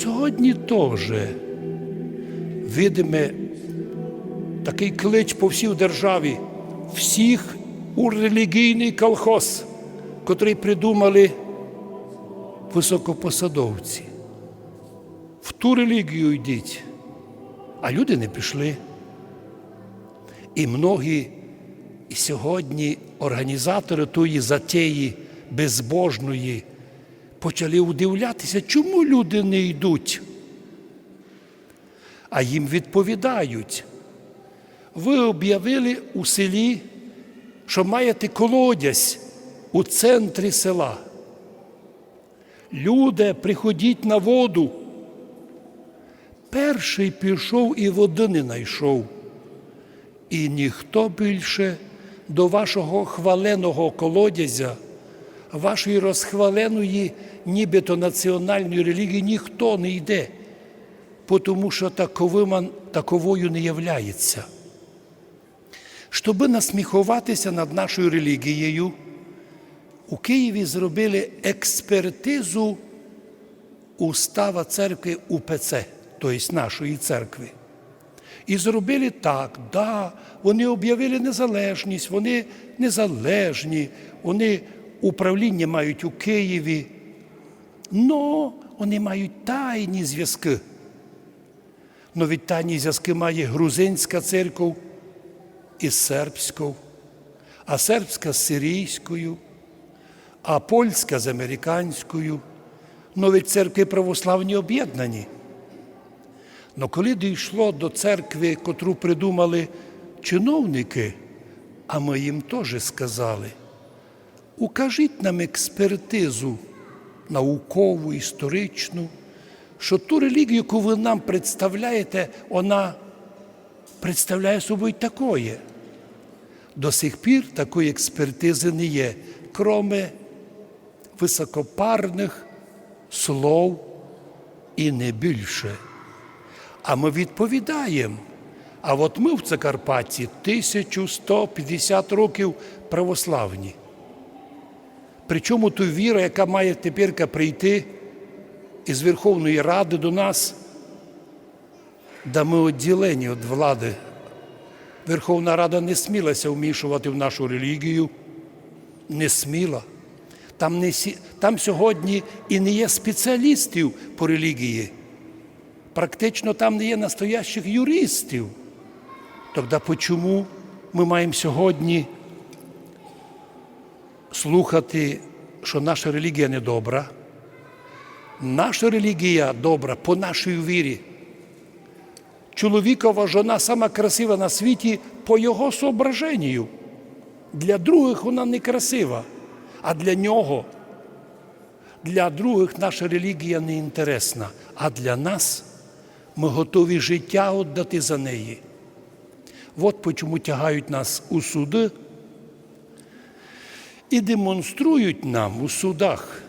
Сьогодні теж видиме такий клич по всій державі всіх у релігійний колхоз, котрий придумали високопосадовці. В ту релігію йдіть, а люди не пішли. І многі і сьогодні організатори тої затеї безбожної почали удивлятися, чому люди не йдуть. А їм відповідають. Ви об'явили у селі, що маєте колодязь у центрі села. Люди, приходіть на воду. Перший пішов і води не знайшов. І ніхто більше до вашого хваленого колодязя, вашої розхваленої, нібито національної релігії ніхто не йде, тому що таковим, таковою не являється. Щоби насміхуватися над нашою релігією, у Києві зробили експертизу устава церкви УПЦ, тобто нашої церкви. І зробили так, да, вони об'явили незалежність, вони незалежні, вони управління мають у Києві, але вони мають тайні зв'язки. Но від тайні зв'язки має грузинська церква із сербською, а сербська з сирійською, а польська з американською. Но від церкви православні об'єднані. Но коли дійшло до церкви, котру придумали чиновники, а ми їм теж сказали, укажіть нам експертизу наукову, історичну, що ту релігію, яку ви нам представляєте, вона представляє собою такое. До сих пір такої експертизи не є, кроме високопарних слов і не більше. А ми відповідаємо. А от ми в Закарпатті 1150 років православні. Причому ту віра, яка має тепер прийти із Верховної Ради до нас, да ми відділені від влади. Верховна Рада не смілася вмішувати в нашу релігію, не сміла. Там, не, там сьогодні і не є спеціалістів по релігії. Практично там не є настоящих юристів. Тоді чому ми маємо сьогодні слухати, що наша релігія не добра? Наша релігія добра по нашій вірі. Чоловікова жона сама красива на світі по його соображенню. Для других вона не красива, а для нього. Для других наша релігія не інтересна, а для нас ми готові життя віддати за неї. От чому тягають нас у суди і демонструють нам у судах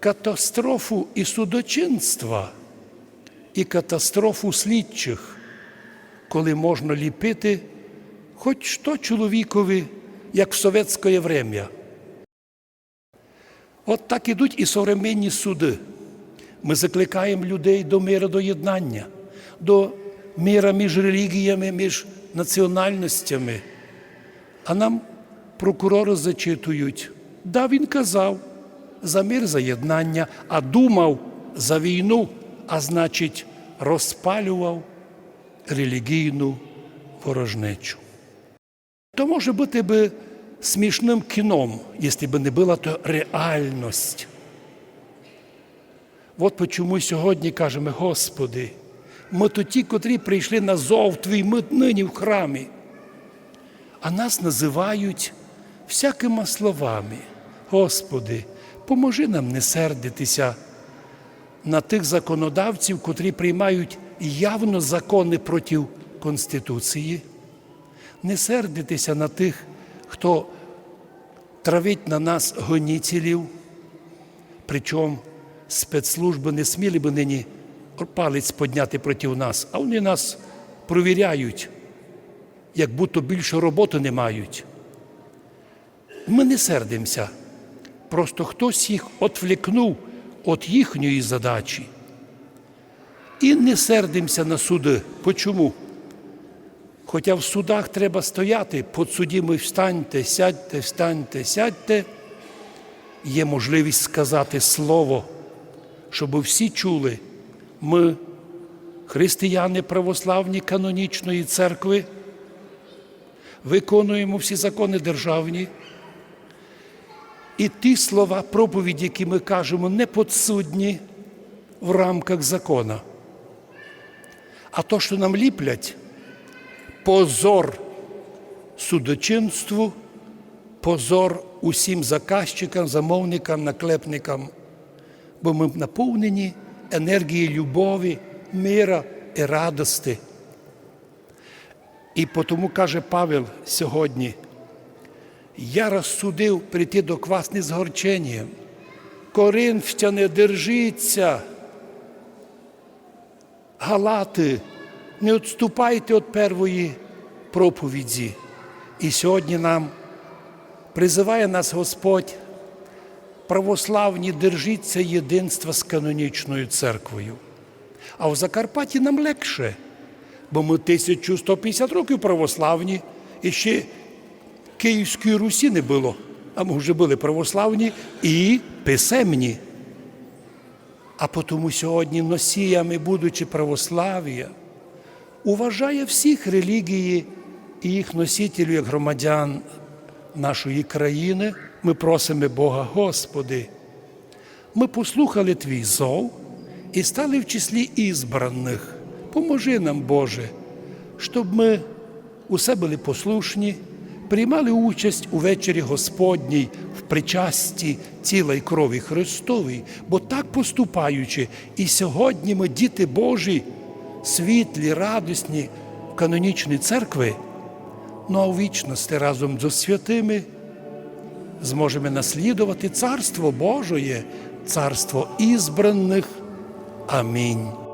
катастрофу і судочинства, і катастрофу слідчих, коли можна ліпити хоч що чоловікові, як в совєтське время. От так ідуть і современні суди. Ми закликаємо людей до миру до єднання, до мира між релігіями, між національностями. А нам прокурори зачитують, да, він казав за мир за єднання, а думав за війну, а значить, розпалював релігійну ворожнечу. То може бути би смішним кіном, якщо б не була то реальність. От чому сьогодні кажемо, Господи, ми то ті, котрі прийшли на зов Твій, ми нині в храмі. А нас називають всякими словами. Господи, поможи нам не сердитися на тих законодавців, котрі приймають явно закони проти Конституції, не сердитися на тих, хто травить на нас гоніцілів, причому спецслужби не сміли би нині палець підняти проти нас, а вони нас провіряють, як будто більше роботи не мають. Ми не сердимося. Просто хтось їх отвлікнув від їхньої задачі. І не сердимося на суди. Почому? Хоча в судах треба стояти, подсудімий встаньте, сядьте, встаньте, сядьте, є можливість сказати слово, щоб всі чули, ми, християни православні канонічної церкви, виконуємо всі закони державні. І ті слова проповіді, які ми кажемо, не подсудні в рамках закона. А то, що нам ліплять, позор судочинству, позор усім заказчикам, замовникам, наклепникам, бо ми наповнені енергією любові, мира і радости. І тому каже Павел сьогодні, я розсудив прийти до вас не з горченням. Коринфяне, держіться. Галати, не відступайте від первої проповіді. І сьогодні нам призиває нас Господь, православні, держіться єдинства з канонічною церквою. А в Закарпатті нам легше, бо ми 1150 років православні і ще Київської Русі не було, а ми вже були православні і писемні. А тому сьогодні носіями, будучи православ'я, уважає всіх релігії і їх носителів як громадян нашої країни. Ми просимо Бога, Господи. Ми послухали Твій зов і стали в числі ізбраних. Поможи нам, Боже, щоб ми усе були послушні, приймали участь у вечері Господній в причасті тіла й крові Христовій, бо так поступаючи, і сьогодні ми, діти Божі, світлі, радісні в канонічній церкви, ну а у вічності разом з святими зможемо наслідувати Царство Божоє, Царство ізбраних. Амінь.